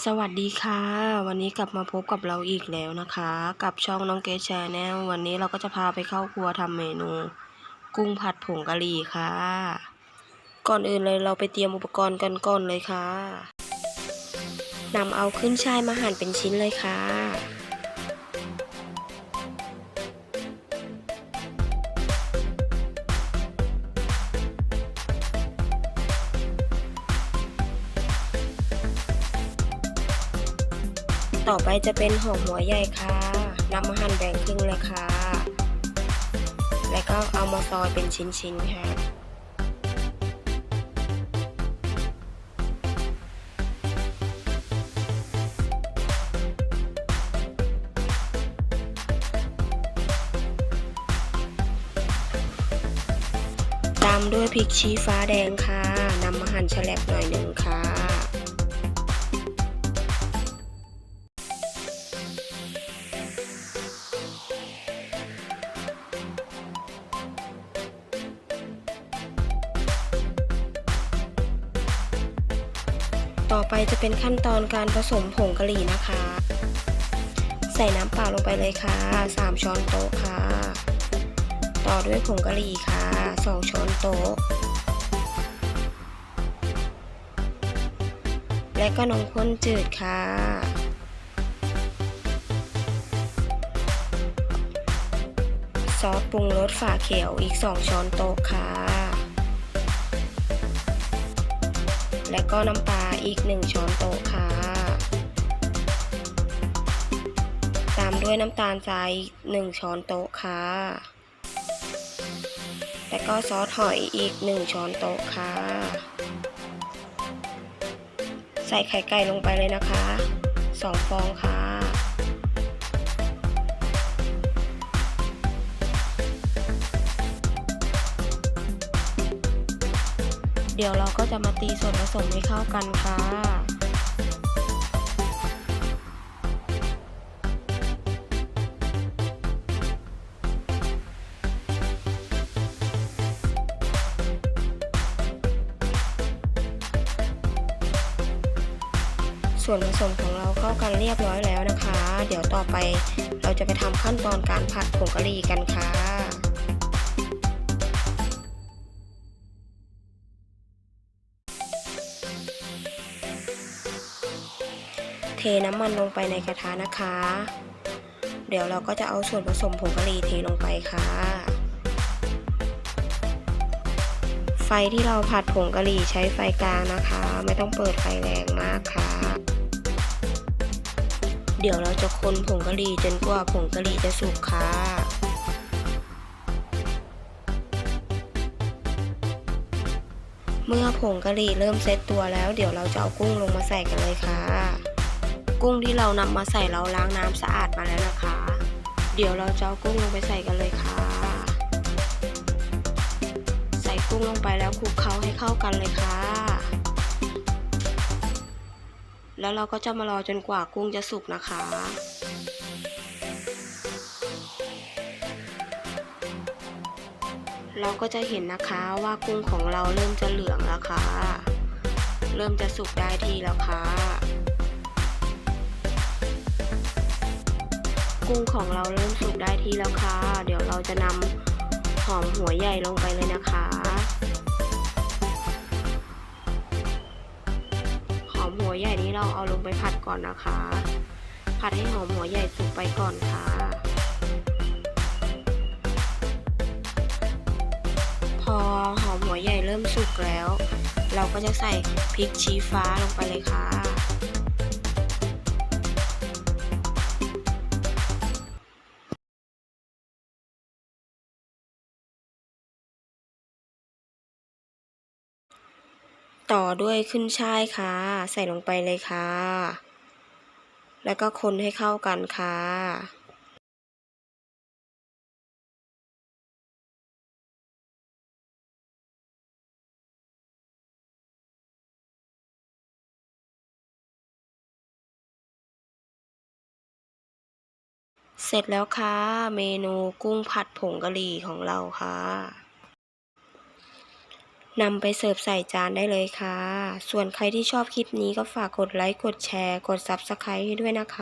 สวัสดีค่ะ วันนี้กลับมาพบกับเราอีกแล้วนะคะ กับช่องน้องเก t แชนแนลวันนี้เราก็จะพาไปเข้าครัวทำเมนู กุ้งผัดผงกะหรี่ค่ะ ก่อนอื่นเลยเราไปเตรียมอุปกรณ์กันก่อนเลยค่ะนำเอาขึ้นช่ายมาหั่นเป็นชิ้นเลยค่ะ ต่อไปจะเป็นหอมหัวใหญ่ค่ะนำมาหั่นแบ่งครึ่งเลยค่ะ แล้วก็เอามาซอยเป็นชิ้นๆค่ะตามด้วยพริกชี้ฟ้าแดงค่ะนำมาหั่นแฉลบหน่อยหนึ่งค่ะ ต่อไปจะเป็นขั้นตอนการผสมผงกะหรี่นะคะ ใส่น้ำเปล่าลงไปเลยค่ะ 3 ช้อนโต๊ะค่ะ ต่อด้วยผงกะหรี่ค่ะ 2 ช้อนโต๊ะ และก็นมข้นจืดค่ะซอสปรุงรสฝาเขียวอีก 2 ช้อนโต๊ะค่ะ และก็น้ำปลา อีก 1 ช้อนโต๊ะค่ะ ตามด้วยน้ำตาลทราย1ช้อนโต๊ะค่ะ แล้วก็ซอสหอยอีก 1 ช้อนโต๊ะค่ะ ใส่ไข่ไก่ลงไปเลยนะคะ 2 ฟองค่ะ เดี๋ยวเราก็จะมาตีส่วนผสมให้เข้ากันค่ะ ส่วนผสมของเราเข้ากันเรียบร้อยแล้วนะคะ เดี๋ยวต่อไปเราจะไปทำขั้นตอนการผัดผงกะหรี่กันค่ะ เทน้ำมันลงไปในกระทะนะคะ เดี๋ยวเราก็จะเอาส่วนผสมผงกะหรี่เทลงไปค่ะ ไฟที่เราผัดผงกะหรี่ใช้ไฟกลางนะคะ ไม่ต้องเปิดไฟแรงมากค่ะ เดี๋ยวเราจะคนผงกะหรี่จนกว่าผงกะหรี่จะสุกค่ะเมื่อผงกะหรี่เริ่มเซตตัวแล้ว เดี๋ยวเราจะเอากุ้งลงมาใส่กันเลยค่ะ กุ้งที่เรานำมาใส่เราล้างน้ำสะอาดมาแล้วนะคะ เดี๋ยวเราจะเอากุ้งลงไปใส่กันเลยค่ะ ใส่กุ้งลงไปแล้วคลุกเคล้าให้เข้ากันเลยค่ะ แล้วเราก็จะมารอจนกว่ากุ้งจะสุกนะคะเราก็จะเห็นนะคะว่ากุ้งของเราเริ่มจะเหลืองแล้วค่ะ เริ่มจะสุกได้ทีแล้วค่ะ กุ้งของเราเริ่มสุกได้ที่แล้วค่ะ เดี๋ยวเราจะนำหอมหัวใหญ่ลงไปเลยนะคะ หอมหัวใหญ่นี้เราเอาลงไปผัดก่อนนะคะ ผัดให้หอมหัวใหญ่สุกไปก่อนค่ะ พอหอมหัวใหญ่เริ่มสุกแล้ว เราก็จะใส่พริกชี้ฟ้าลงไปเลยค่ะ ต่อด้วยขึ้นช่ายค่ะ ใส่ลงไปเลยค่ะ แล้วก็คนให้เข้ากันค่ะเสร็จแล้วค่ะ เมนูกุ้งผัดผงกะหรี่ของเราค่ะ นำไปเสิร์ฟใส่จานได้เลยค่ะ ส่วนใครที่ชอบคลิปนี้ก็ฝากกดไลค์ กดแชร์ กด Subscribe ให้ด้วยนะคะ